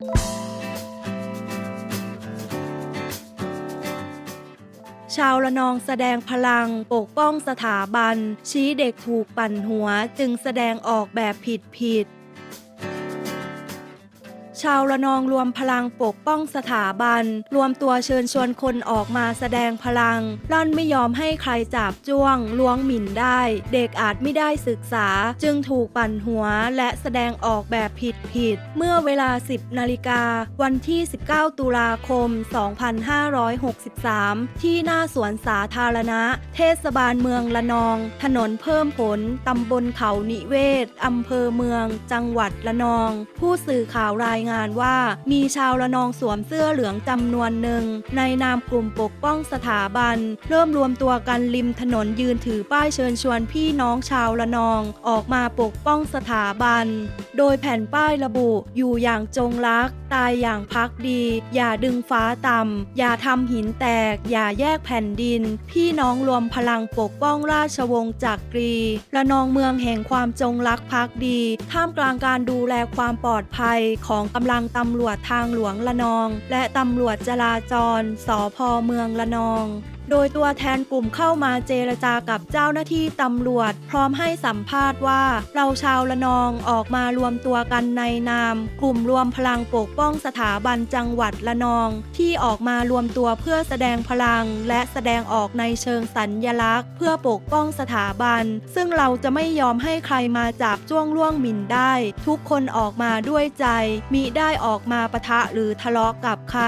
ชาวละนองแสดงพลังปกป้องสถาบัน ชี้เด็กถูกปั่นหัวจึงแสดงออกแบบผิดผิด ชาวละนองรวมพลังปกป้องสถาบัน รวมตัวเชิญชวนคนออกมาแสดงพลังลั่นไม่ยอมให้ใครจับจ้วงล้วงหมิ่นได้ เด็กอาจไม่ได้ศึกษา จึงถูกปั่นหัวและแสดงออกแบบผิดผิด เมื่อเวลา 10 นาฬิกา วันที่ 19 ตุลาคม 2563 ที่หน้าสวนสาธารณะ เทศบาลเมืองละนอง ถนนเพิ่มผล ตำบลเขานิเวศ อำเภอเมือง จังหวัดละนอง ผู้สื่อข่าวรายงานว่า มีชาวละนองสวมเสื้อเหลืองจำนวนหนึ่ง ในนามกลุ่มปกป้องสถาบัน เริ่มรวมตัวกันริมถนนยืนถือป้ายเชิญชวนพี่น้องชาวละนอง ออกมาปกป้องสถาบัน โดยแผ่นป้ายระบุอยู่อย่างจงรัก ตายอย่างพักดี อย่าดึงฟ้าต่ำอย่าทำหินแตก อย่าแยกแผ่นดิน พี่น้องรวมพลังปกป้องราชวงศ์จักรีละนองเมืองแห่งความจงรักภักดี ท่ามกลางการดูแลความปลอดภัยของกำลังตำรวจทางหลวงละนอง และตำรวจจราจรสพเมืองละนอง โดยตัวแทนกลุ่มเข้ามาเจรจากับเจ้าหน้าที่ตำรวจ พร้อมให้สัมภาษณ์ว่า เราชาวละนองออกมารวมตัวกันในนาม กลุ่มรวมพลังปกป้องสถาบันจังหวัดละนอง ที่ออกมารวมตัวเพื่อแสดงพลัง และแสดงออกในเชิงสัญญลักษณ์ เพื่อปกป้องสถาบัน ซึ่งเราจะไม่ยอมให้ใครมาจับจ้วงล่วงหมิ่นได้ ทุกคนออกมาด้วยใจมิได้ออกมาปะทะหรือทะเลาะกับใคร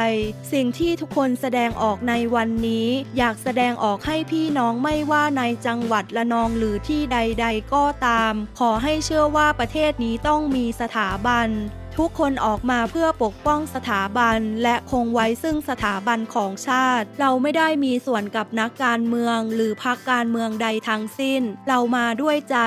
สิ่งที่ทุกคนแสดงออกในวันนี้ อยากแสดงออกให้พี่น้องไม่ว่าในจังหวัดละนองหรือที่ใด ๆ ก็ตาม ขอให้เชื่อว่าประเทศนี้ต้องมีสถาบัน ทุกคนออกมาเพื่อปกป้องสถาบัน และคงไว้ซึ่งสถาบันของชาติ เราไม่ได้มีส่วนกับนักการเมือง หรือพรรคการเมืองใดทั้งสิ้น เรามาด้วยใจ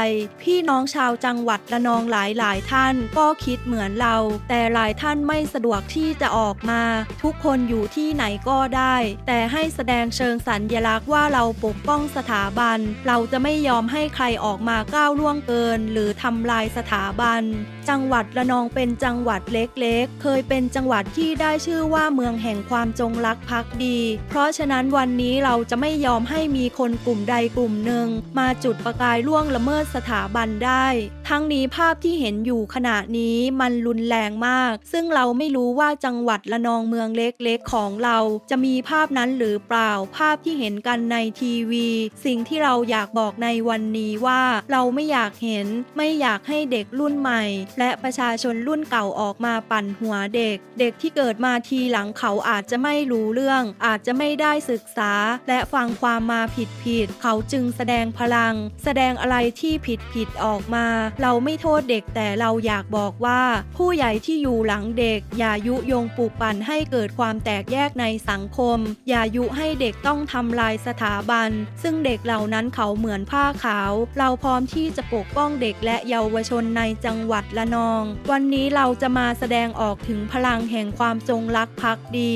พี่น้องชาวจังหวัดระนองหลายๆท่านก็คิดเหมือนเรา แต่หลายท่านไม่สะดวกที่จะออกมา ทุกคนอยู่ที่ไหนก็ได้ แต่ให้แสดงเชิงสัญญลักษณ์ว่าเราปกป้องสถาบัน เราจะไม่ยอมให้ใครออกมาก้าวล่วงเกิน หรือทำลายสถาบัน จังหวัดระนองเป็นจังงหวัดเล็กๆ เคยเป็นจังหวัดที่ได้ชื่อว่าเมืองแห่งความจงรักภักดี เพราะฉะนั้นวันนี้เราจะไม่ยอมให้มีคนกลุ่มใดกลุ่มหนึ่ง มาจุดประกายล่วงละเมิดสถาบันได้ ทั้งนี้ภาพที่เห็นอยู่ขณะนี้มันรุนแรงมาก ซึ่งเราไม่รู้ว่าจังหวัดละนองเมืองเล็กๆ ของเรา จะมีภาพนั้นหรือเปล่า ภาพที่เห็นกันในทีวี สิ่งที่เราอยากบอกในวันนี้ว่า เราไม่อยากเห็น ไม่อยากให้เด็กรุ่นใหม่ และประชาชนรุ่นเก่าออกมาปั่นหัวเด็ก เด็กที่เกิดมาทีหลังเขาอาจจะไม่รู้เรื่อง อาจจะไม่ได้ศึกษา และฟังความมาผิดผิดๆเขาจึงแสดงพลัง แสดงอะไรที่ผิดผิดๆออกมา เราไม่โทษเด็กแต่เราอยากบอกว่า ผู้ใหญ่ที่อยู่หลังเด็ก อย่ายุยงปลูกปั่นให้เกิดความแตกแยกในสังคม อย่ายุให้เด็กต้องทำลายสถาบัน ซึ่งเด็กเหล่านั้นเขาเหมือนผ้าขาว เราพร้อมที่จะปกป้องเด็กและเยาวชนในจังหวัดละนอง วันนี้เราจะมาแสดงออกถึงพลังแห่งความจงรักภักดี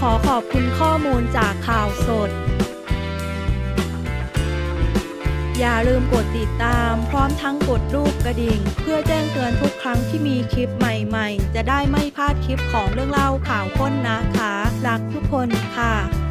ขอขอบคุณข้อมูลจากข่าวสด อย่าลืมกดติดตามพร้อมทั้งกดรูปกระดิ่ง เพื่อแจ้งเตือนทุกครั้งที่มีคลิปใหม่ๆ จะได้ไม่พลาดคลิปของเรื่องเล่าข่าวค้นนะคะ รักทุกคนค่ะ